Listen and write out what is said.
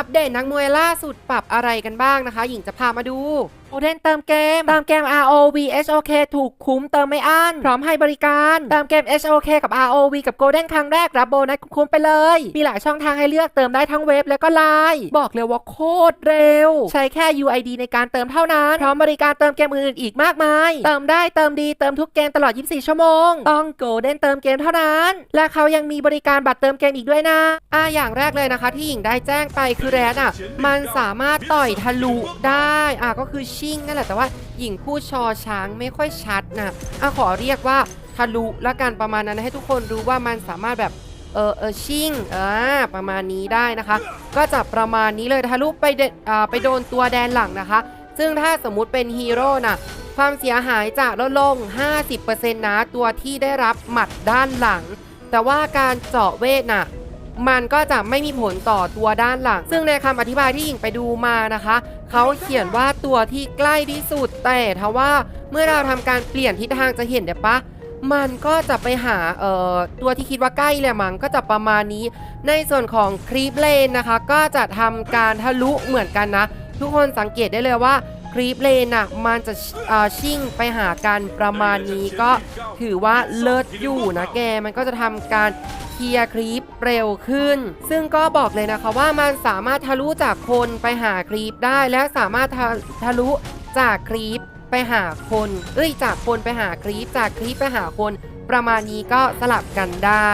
อัปเดตนักมวยล่าสุดปรับอะไรกันบ้างนะคะ หญิงจะพามาดู โอเดนเติมเกม เติมเกม ROV HOK ถูกคุ้มเติมไม่อั้นพร้อมให้บริการ เติมเกม HOK กับ ROV กับ Golden ครั้งแรก รับโบนัสคุ้มๆไปเลย มีหลายช่องทางให้เลือกเติมได้ทั้งเว็บแล้วก็ไลน์บอกเลยว่าโคตรเร็ว ใช้แค่ UID ในการเติมเท่านั้น พร้อมบริการเติมเกมอื่นๆอีกมากมาย เติมได้เติมดีเติมทุกเกมตลอด 24 ชั่วโมง ต้อง Golden เติมเกมเท่านั้น และเขายังมีบริการบัตรเติมเกมอีกด้วยนะอ่าอย่างแรกเลยนะคะ ที่หญิงได้แจ้งไปคือแรดอะมันสามารถต่อยทะลุได้อะก็คือชิ่งนั่นแหละแต่ว่าหญิงพูดชอช้างไม่ค่อยชัดนะอะขอเรียกว่าทะลุละกันประมาณนั้นให้ทุกคนรู้ว่ามันสามารถแบบเออเออชิ่งอ่าประมาณนี้ได้นะคะ ก็จะประมาณนี้เลยทะลุไปเดอ่าไปโดนตัวแดนหลังนะคะ ซึ่งถ้าสมมุติเป็นฮีโร่น่ะความเสียหายจะลดลง 50%นะตัวที่ได้รับหมัดด้านหลัง แต่ว่าการเจาะเวทน่ะมันก็จะไม่มีผลต่อตัวด้านหลัง ซึ่งในคำอธิบายที่หญิงไปดูมานะคะ เขาเขียนว่าตัวที่ใกล้ที่สุดแต่ทว่าเมื่อเราทำการเปลี่ยนทิศทางจะเห็นเดี๋ยวปะมันก็จะไปหาเอ่อตัวที่คิดว่าใกล้แหละมั้งก็จะประมาณนี้ ในส่วนของครีปเลนนะคะ ก็จะทำการทะลุเหมือนกันนะ ทุกคนสังเกตได้เลยว่าครีปเลนอะมันจะเอ่อชิ่งไปหากันประมาณนี้ก็ถือว่าเลิศอยู่นะแกมันก็จะทำการ เคลียร์ครีปเร็วขึ้น ซึ่งก็บอกเลยนะคะว่ามันสามารถทะลุจากคนไปหาครีปได้ และสามารถทะทะลุจากครีปไปหาคน เอ้ยจากคนไปหาครีปจากครีปไปหาคน ประมาณนี้ก็สลับกันได้